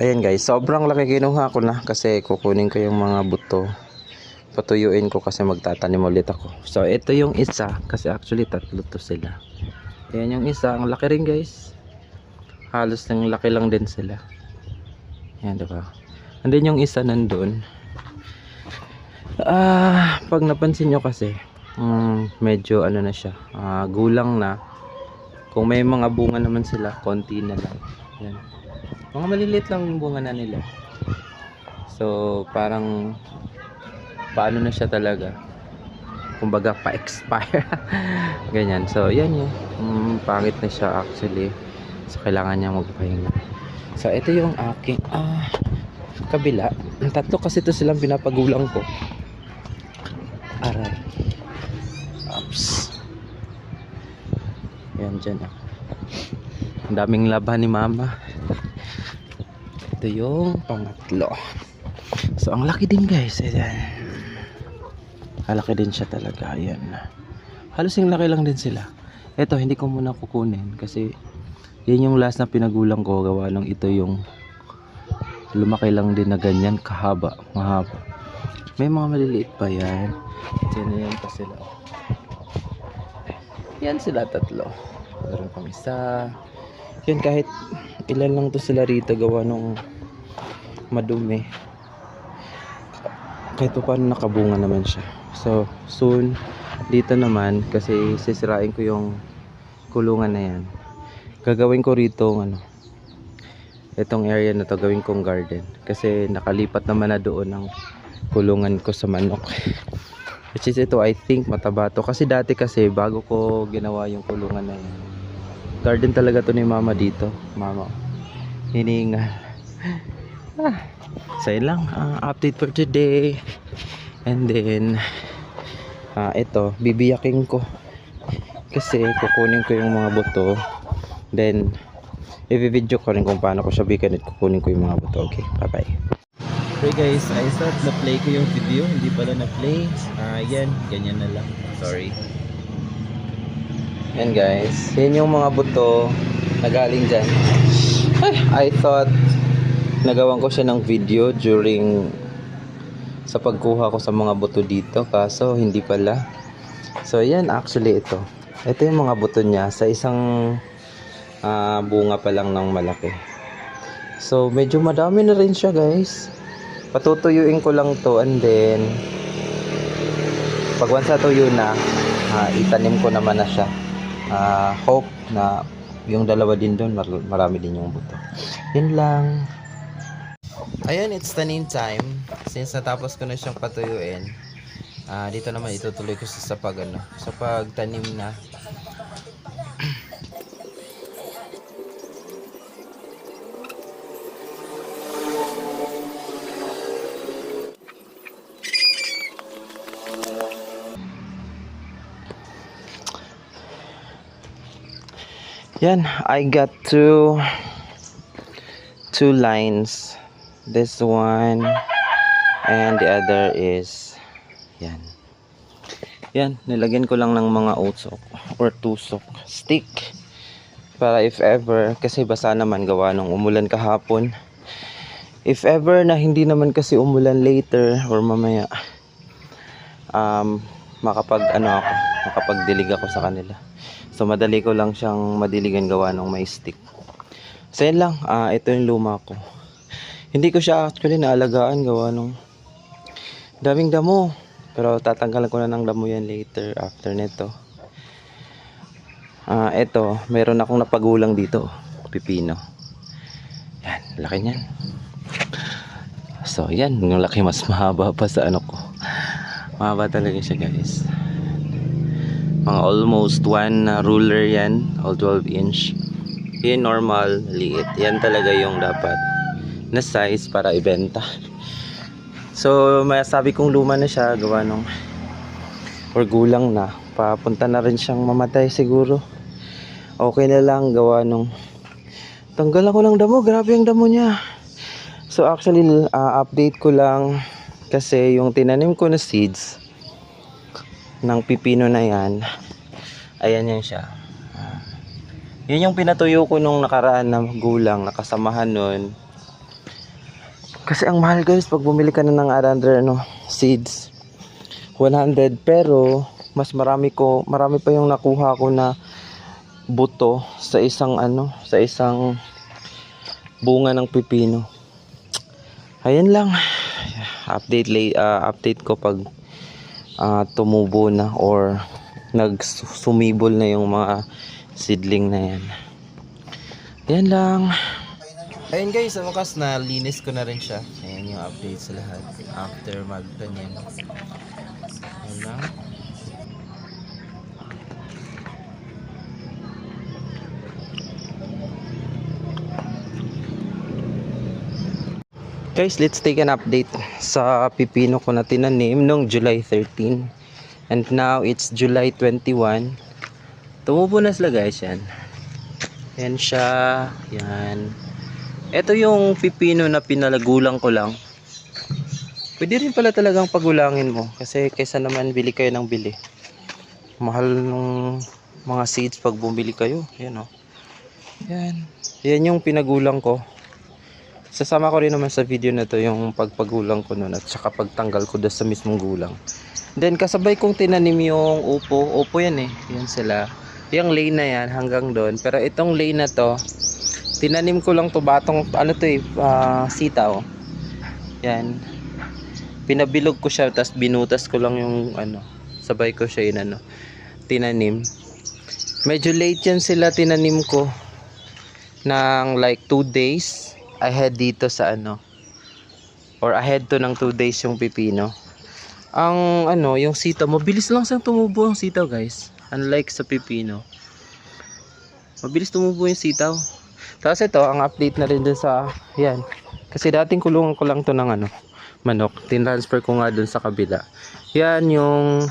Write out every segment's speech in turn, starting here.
Ayan guys, sobrang laki kinuha ko na kasi kukunin ko yung mga buto. Patuyuin ko kasi magtatanim ulit ako. So ito yung isa kasi actually tatlo to sila. Ayan yung isa, ang laki rin guys. Halos ng laki lang din sila. Ayan diba? And then yung isa nandun. Ah, pag napansin nyo kasi, mm, medyo ano na siya, ah, gulang na. Kung may mga bunga naman sila, konti na lang. Yan. Mga maliliit lang bunga na nila. So, parang paano na siya talaga? Kumbaga, pa-expire. Ganyan. So, yan yun. Mm, pangit na siya actually. So, kailangan niya magpahinga. So, ito yung aking ah, kabila. Tatlo kasi ito silang pinapagulang ko. Aray. Ups. Yan dyan ah. Ang daming laban ni mama. Ito yung pangatlo. So, ang laki din guys. Ayan. Malaki din siya talaga. Ayan. Halos yung laki lang din sila. Ito, hindi ko muna kukunin kasi yan yung last na pinagulang ko. Gawa ng ito yung lumaki lang din na ganyan kahaba. Mahaba. May mga maliliit pa yan. Diyan na yan pa sila. Yan sila tatlo. Meron pang isa. Yan kahit ilan lang to sila rito gawa nung madumi. Kahit pa paano nakabunga naman siya. So, soon, dito naman, kasi sisirain ko yung kulungan na yan. Gagawin ko rito, ano, itong area na to, gawin kong garden. Kasi nakalipat naman na doon ang kulungan ko sa manok. Which is ito, I think mataba to. Kasi dati kasi, bago ko ginawa yung kulungan na yan, garden talaga to ni mama dito. Mama, hiningal. Ah, yun lang, ah, update for today. And then, ah, ito, bibiyakin ko. Kasi kukunin ko yung mga buto. Then, i-video ko rin kung paano ko siya bikan at kukunin ko yung mga buto. Okay, bye-bye. Okay guys, I thought na-play ko yung video, hindi pala na-play. Ah, yan, ganyan na lang. Sorry. Yan guys, yan yung mga buto na galing dyan. Ay, I thought nagawan ko siya ng video during sa pagkuha ko sa mga buto dito kaso hindi pala. So yan actually ito. Ito yung mga buto niya sa isang ah, bunga pa lang ng malaki. So medyo madami na rin siya guys. Patutuyuin ko lang to and then pag once na tuyo na ah, itanim ko naman na siya. Ah, hope na yung dalawa din doon mar- marami din yung buto. Yun lang. Ayan, it's tanim time. Since natapos ko na siyang patuyuin, ah dito naman itutuloy ko sa pag ano, sa pagtanim na. Yan, I got two two lines. This one and the other is yan. Yan, nilagyan ko lang ng mga oatsok or tusok stick para if ever kasi basa naman gawa nung umulan kahapon. If ever na hindi naman kasi umulan later or mamaya um makapag ano ako, makapagdilig ako sa kanila. So madali ko lang siyang madiligan gawa ng may stick. So yan lang, ah ito yung luma ko. Hindi ko siya actually naalagaan gawa nung daming damo. Pero tatanggalan ko na ng damo yan later after nito. Ah ito, meron akong napagulang dito, pipino. Yan, laki niyan. So yan, yung laki mas mahaba pa sa ano ko. Mahaba talaga siya guys mga almost one uh, ruler yan all 12 inch. Yun normal liit. Yan talaga yung dapat na size para ibenta. So masabi kong luma na siya gawa nung or gulang na. Papunta na rin siyang mamatay siguro. Okay na lang gawa nung tanggal ako ng damo. Grabe yung damo niya. So actually uh, update ko lang kasi yung tinanim ko na seeds ng pipino na yan ayan yan siya yun yung pinatuyo ko nung nakaraan na gulang nakasamahan nun Kasi ang mahal guys pag bumili ka na ng arandra ano, seeds. 100 pero mas marami ko, marami pa yung nakuha ko na buto sa isang ano, sa isang bunga ng pipino. Ayan lang. Update lay ah, update ko pag ah, tumubo na or nagsumibol na yung mga seedling na yan. Yan lang. Ayun guys, sa wakas na linis ko na rin siya. Ayan yung update sa lahat after magtanyan. Ayan lang. Guys, let's take an update sa pipino ko na tinanim noong July 13. And now it's July 21. Tumubo na sila guys yan. Yan siya. Yan. Ito yung pipino na pinalagulang ko lang. Pwede rin pala talagang pagulangin mo. Kasi kaysa naman bili kayo ng bili. Mahal nung mga seeds pag bumili kayo. Yan o. Yan. Yan yung pinagulang ko. Sasama ko rin naman sa video na to yung pagpagulang ko nun at saka pagtanggal ko doon sa mismong gulang. Then kasabay kong tinanim yung upo. Upo yan eh. Yan sila. Yung lane na yan hanggang doon. Pero itong lane na to, tinanim ko lang to batong, ano to eh, ah, sitaw. Yan. Pinabilog ko siya tapos binutas ko lang yung ano, sabay ko siya yun ano, tinanim. Medyo late yan sila tinanim ko ng like 2 days ahead dito sa ano or ahead to ng 2 days yung pipino. Ang ano, yung sitaw, mabilis lang siyang tumubo ang sitaw, guys. Unlike sa pipino. Mabilis tumubo yung sitaw. Tapos ito, ang update na rin dun sa, yan. Kasi dating kulungan ko lang to ng ano, manok. Tinransfer ko nga dun sa kabila. Yan yung,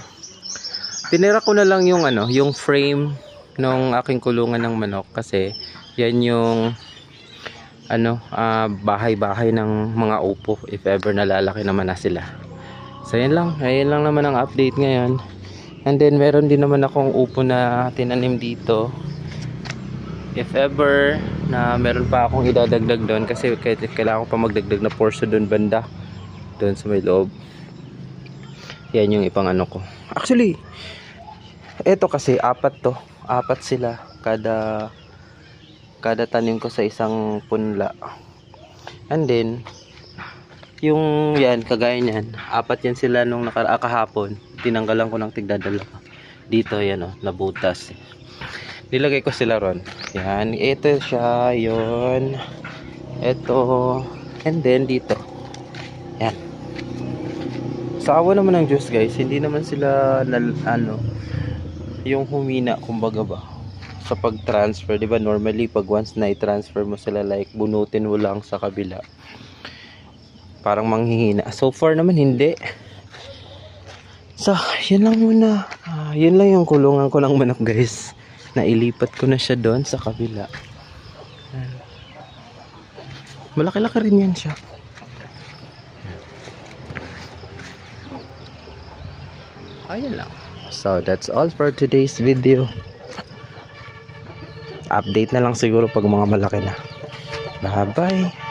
tinira ko na lang yung ano, yung frame ng aking kulungan ng manok. Kasi, yan yung, ano, ah, bahay-bahay ng mga upo if ever nalalaki naman na sila. So yan lang, ayun lang naman ang update ngayon. And then meron din naman akong upo na tinanim dito. If ever na meron pa akong idadagdag doon kasi kailangan ko pa magdagdag na portion doon banda doon sa may loob. Yan yung ipang ano ko. Actually, eto kasi apat to. Apat sila kada kada tanim ko sa isang punla. And then, yung yan, kagaya niyan, apat yan sila nung naka, ah. Tinanggalan ko ng tigdadala. Dito, yan o, nabutas. Nilagay ko sila ron. Yan, ito siya, yon Ito, and then dito. Yan. Sa awa naman ng Diyos guys, hindi naman sila, nal, ano, yung humina, kumbaga ba sa pag-transfer, 'di ba? Normally pag once na i-transfer mo sila like bunutin mo lang sa kabila. Parang manghihina. So far naman hindi. So, yun lang muna. Ah, yun lang yung kulungan ko ng manok, guys. Nailipat ko na siya doon sa kabila. Malaki-laki rin yan siya. Ayun lang. So, that's all for today's video update na lang siguro pag mga malaki na. Bye bye